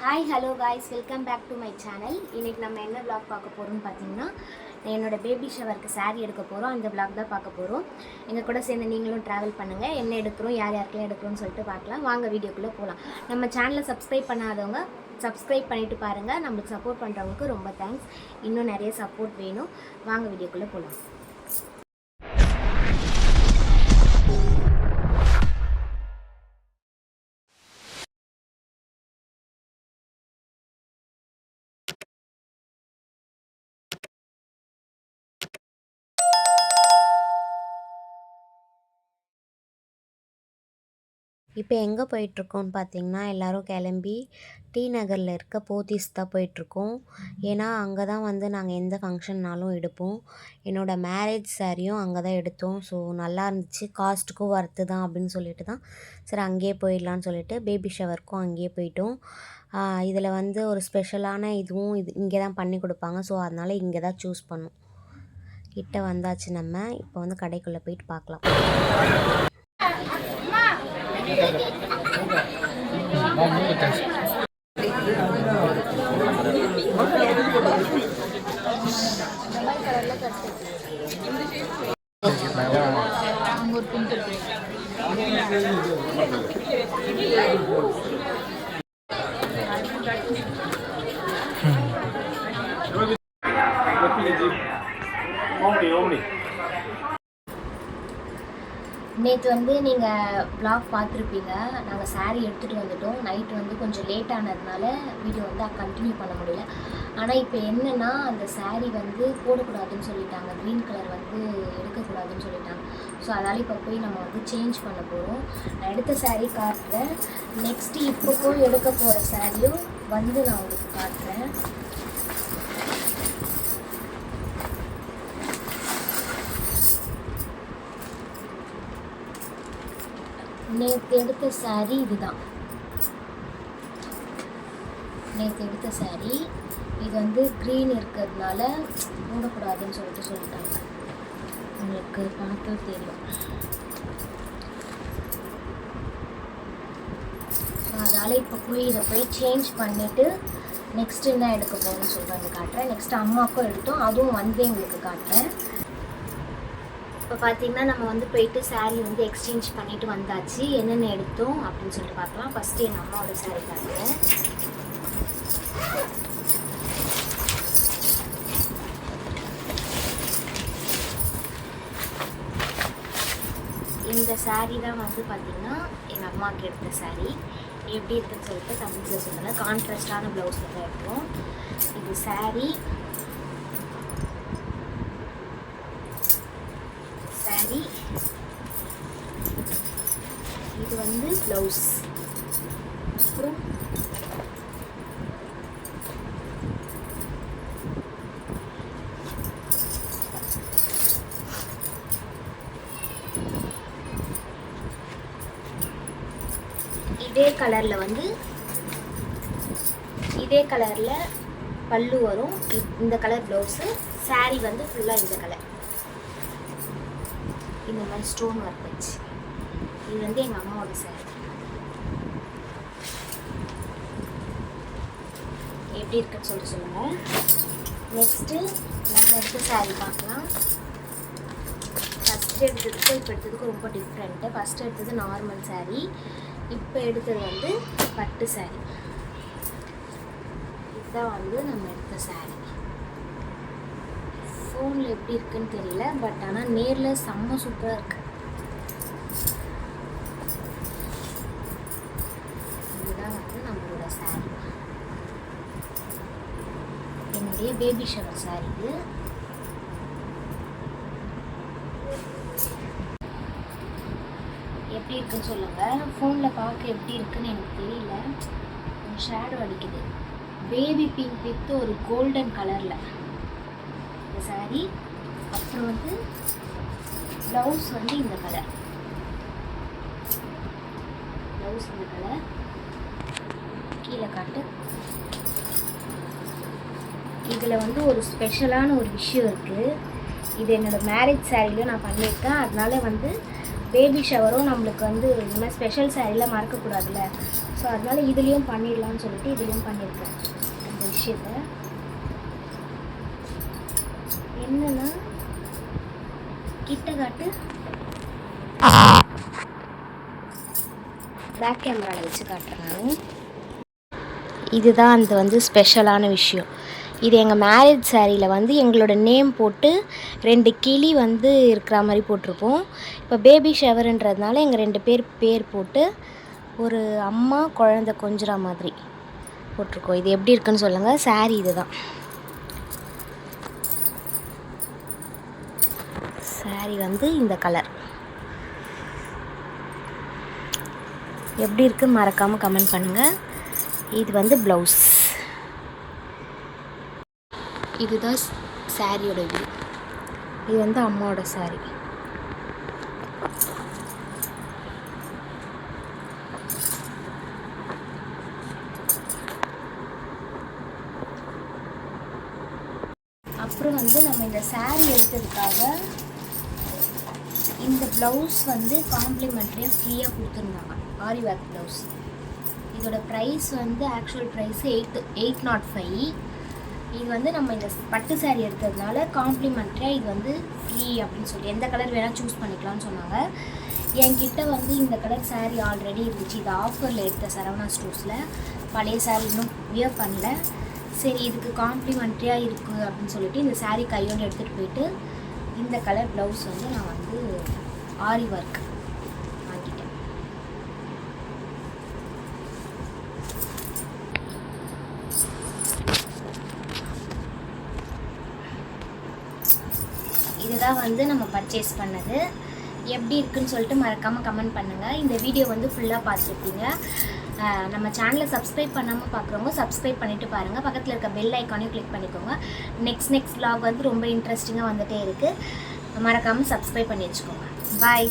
Hi hello guys welcome back to my channel இன்றைக்கி நம்ம என்ன ப்ளாக் பார்க்க போகிறோம்னு பார்த்தீங்கன்னா என்னோடய பேபி ஷவருக்கு saree எடுக்க போகிறோம் அந்த ப்ளாக் தான் பார்க்க போகிறோம் எங்கள் கூட சேர்ந்து நீங்களும் ட்ராவல் பண்ணுங்கள் என்ன எடுக்கிறோம் யார் யாருக்கெல்லாம் எடுக்கிறோம்னு சொல்லிட்டு பார்க்கலாம். வாங்க வீடியோக்குள்ளே போகலாம் நம்ம சேனலை சப்ஸ்கிரைப் பண்ணாதவங்க சப்ஸ்கிரைப் பண்ணிவிட்டு பாருங்கள் நம்மளுக்கு சப்போர்ட் பண்ணுறவங்களுக்கு ரொம்ப தேங்க்ஸ் இன்னும் நிறைய சப்போர்ட் வேணும். வாங்க வீடியோக்குள்ளே போகலாம் இப்போ எங்கே போயிட்டுருக்கோம்னு பார்த்தீங்கன்னா எல்லோரும் கிளம்பி டி நகரில் இருக்க போத்தீஸ் தான் போயிட்டுருக்கோம். ஏன்னா அங்கே தான் வந்து நாங்கள் எந்த ஃபங்க்ஷன்னாலும் எடுப்போம். என்னோடய மேரேஜ் சாரியும் அங்கே தான் எடுத்தோம். ஸோ நல்லா இருந்துச்சு. காஸ்ட்டுக்கும் ஒர்த்து தான் அப்படின்னு சொல்லிட்டு தான். சரி அங்கேயே போயிடலான்னு சொல்லிட்டு பேபி ஷவருக்கும் அங்கேயே போயிட்டோம். இதில் வந்து ஒரு ஸ்பெஷலான இதுவும் இது இங்கே தான் பண்ணி கொடுப்பாங்க. ஸோ அதனால் இங்கே தான் சூஸ் பண்ணோம். கிட்ட வந்தாச்சு நம்ம. இப்போ வந்து கடைக்குள்ளே போயிட்டு பார்க்கலாம். ఓమని ఓమని நேற்று வந்து நீங்கள் ப்ளாக் பார்த்துருப்பீங்க. நாங்கள் saree எடுத்துகிட்டு வந்துட்டோம். நைட் வந்து கொஞ்சம் லேட் ஆனதுனால வீடியோ வந்து கண்டினியூ பண்ண முடியல. ஆனால் இப்போ என்னென்னா அந்த saree வந்து போடக்கூடாதுன்னு சொல்லிட்டாங்க. க்ரீன் கலர் வந்து எடுக்கக்கூடாதுன்னு சொல்லிட்டாங்க. ஸோ அதனால் இப்போ போய் நம்ம வந்து சேஞ்ச் பண்ண போகிறோம் நான் எடுத்த சாரீ காட்டுறேன். நெக்ஸ்ட்டு இப்போ போய் எடுக்க போகிற சாரியும் வந்து நான் உங்களுக்கு காட்டுறேன். நேற்று எடுத்த saree இதுதான். நேற்று எடுத்த saree. இது வந்து க்ரீன் இருக்கிறதுனால மூடக்கூடாதுன்னு சொல்லிட்டு சொல்லிட்டாங்க. உங்களுக்கு பார்த்தா தெரியும். அதனால் இப்போ போய் இதை போய் சேஞ்ச் பண்ணிவிட்டு நெக்ஸ்ட் என்ன எடுக்க போகணும்னு சொல்லிட்டு காட்டுறேன். நெக்ஸ்ட் அம்மாவுக்கும் எடுத்தோம். அதுவும் வந்து எங்களுக்கு காட்டுறேன். இப்போ பார்த்தீங்கன்னா நம்ம வந்து போயிட்டு சாரீ வந்து எக்ஸ்சேஞ்ச் பண்ணிட்டு வந்தாச்சு. என்னென்ன எடுத்தோம் அப்படின்னு சொல்லிட்டு பார்க்கலாம். ஃபஸ்ட்டு எங்கள் அம்மாவோட saree காட்டுறேன் இந்த சாரீ தான் வந்து பார்த்தீங்கன்னா எங்கள் அம்மாவுக்கு எடுத்த சாரீ எப்படி இருக்குன்னு சொல்லிட்டு கமெண்ட்ஸில் சொல்லுங்கள் கான்ட்ராஸ்டான ப்ளவுஸில் தான் இருக்கும் இது சாரீ இது வந்து ப்ளவுஸ் அப்புறம் இதே கலரில் வந்து இதே கலரில் பல்லு வரும். இந்த கலர் ப்ளவுஸு saree வந்து ஃபுல்லாக இந்த கலர் இந்த மாதிரி ஸ்டோன் ஒர்க் வச்சு. இது வந்து எங்கள் அம்மாவோட saree. எப்படி இருக்குன்னு சொல்லிட்டு சொல்லுங்கள் நெக்ஸ்ட்டு நம்ம எடுத்த சாரி பார்க்கலாம். ஃபஸ்ட்டு எடுத்ததுக்கும் இப்போ எடுத்ததுக்கும் ரொம்ப டிஃப்ரெண்ட்டு ஃபஸ்ட்டு எடுத்தது நார்மல் saree. இப்போ எடுத்தது வந்து பட்டு saree. இதுதான் வந்து நம்ம எடுத்த saree. ஃபோனில் எப்படி இருக்குன்னு தெரியல பட் ஆனால் நேரில் செம்ம சூப்பராக இருக்குது இதுதான் வந்து நம்மளோட saree என்னுடைய பேபி ஷவர் saree இது. எப்படி இருக்குன்னு சொல்லுங்கள் ஃபோனில் பார்க்க எப்படி இருக்குன்னு எனக்கு தெரியல. ஷேடோ அடிக்குது. பேபி பிங்க் வித் ஒரு கோல்டன் கலரில் இந்த சாரீ அப்புறம் வந்து ப்ளவுஸ் வந்து இந்த கலர் ப்ளவுஸ் இந்த கலர் கீழே காட்டு. இதில் வந்து ஒரு ஸ்பெஷலான ஒரு விஷயம் இருக்குது இது என்னோடய மேரேஜ் சாரிலையும் நான் பண்ணியிருக்கேன். அதனால வந்து பேபி ஷவரும் நம்மளுக்கு வந்து இந்த மாதிரி ஸ்பெஷல் சாரியில் மறக்கக்கூடாதுல்ல. ஸோ அதனால் இதுலேயும் பண்ணிடலாம்னு சொல்லிட்டு இதுலேயும் பண்ணியிருக்கேன். அந்த விஷயத்த. என்னென்னா கிட்ட காட்டு பேக் கேமராவில் வச்சு காட்டுறேன் நான். இதுதான் அந்த வந்து ஸ்பெஷலான விஷயம். இது எங்கள் மேரேஜ் சாரியில் வந்து எங்களோட நேம் போட்டு ரெண்டு கிளி வந்து இருக்கிற மாதிரி போட்டிருப்போம். இப்போ பேபி ஷவருன்றதுனால எங்கள் ரெண்டு பேர் பேர் போட்டு ஒரு அம்மா குழந்த கொஞ்சுற மாதிரி போட்டிருக்கோம். இது எப்படி இருக்குன்னு சொல்லுங்கள் saree இதுதான். சாரி வந்து இந்த கலர் எப்படி இருக்குன்னு மறக்காமல் கமெண்ட் பண்ணுங்கள் இது வந்து ப்ளவுஸ் இதுதான் சாரியோட வியூ இது வந்து அம்மாவோட சாரி. அப்புறம் வந்து நம்ம இந்த saree எடுத்ததுக்காக இந்த ப்ளவுஸ் வந்து காம்ப்ளிமெண்ட்ரியாக ஃப்ரீயாக கொடுத்துருந்தாங்க. ஆரி ஒர்க் ப்ளவுஸ் இதோட ப்ரைஸ் வந்து actual price eight eight nought five இது வந்து நம்ம இந்த பட்டு saree எடுத்ததுனால காம்ப்ளிமெண்ட்ரியாக இது வந்து ஃப்ரீ அப்படின்னு சொல்லி எந்த கலர் வேணால் சூஸ் பண்ணிக்கலாம்னு சொன்னாங்க. என்கிட்ட வந்து இந்த கலர் saree ஆல்ரெடி இருந்துச்சு. இது ஆஃபரில் எடுத்த சரவணா ஸ்டோர்ஸில் பழைய saree இன்னும் வியர் பண்ணல. சரி இதுக்கு காம்ப்ளிமெண்ட்ரியாக இருக்குது அப்படின்னு சொல்லிட்டு இந்த saree கையோடு எடுத்துகிட்டு போயிட்டு இந்த கலர் ப்ளவுஸ் வந்து நான் வந்து ஆரி ஒர்க் இதுதான் வந்து நம்ம பர்ச்சேஸ் பண்ணது. எப்படி இருக்குன்னு சொல்லிட்டு மறக்காமல் கமெண்ட் பண்ணுங்கள் இந்த வீடியோ வந்து ஃபுல்லாக பார்த்துருப்பீங்க. நம்ம சேனலை சப்ஸ்கிரைப் பண்ணாமல் பார்க்குறவங்க சப்ஸ்கிரைப் பண்ணிவிட்டு பாருங்கள் பக்கத்தில் இருக்க பெல் ஐக்கானையும் கிளிக் பண்ணிக்கோங்க. நெக்ஸ்ட் நெக்ஸ்ட் விலாக் வந்து ரொம்ப இன்ட்ரெஸ்டிங்காக வந்துகிட்டே இருக்குது மறக்காமல் சப்ஸ்கிரைப் பண்ணி வச்சுக்கோங்க. பாய்